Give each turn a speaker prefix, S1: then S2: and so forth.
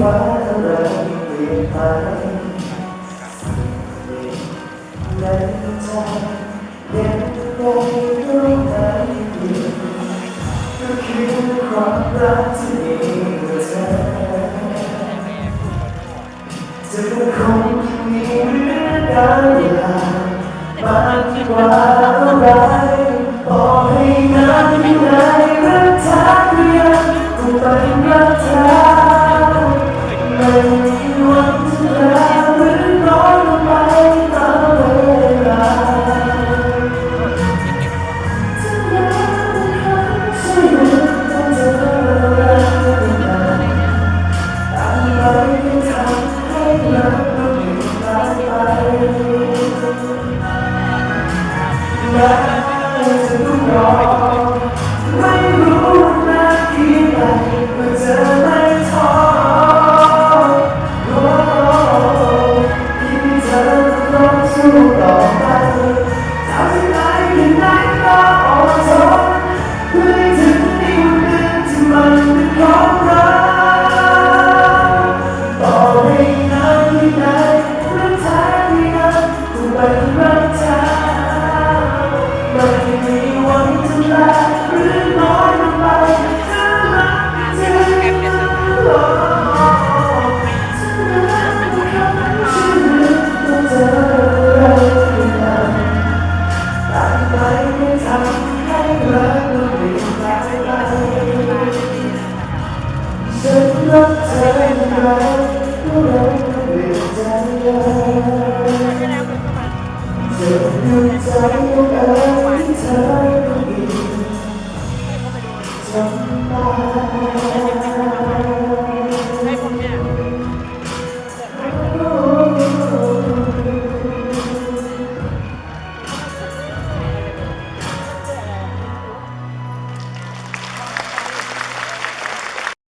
S1: ฟ้าเท่ไรเปลี่ยนไปในใจยังคงรู้ใจอยู่ก็คือความรักที่มีกับเธอจะคงมีเรื่องราวมากกว่า ไม่รู้นาทีไหนมันจะไม่ Thank you.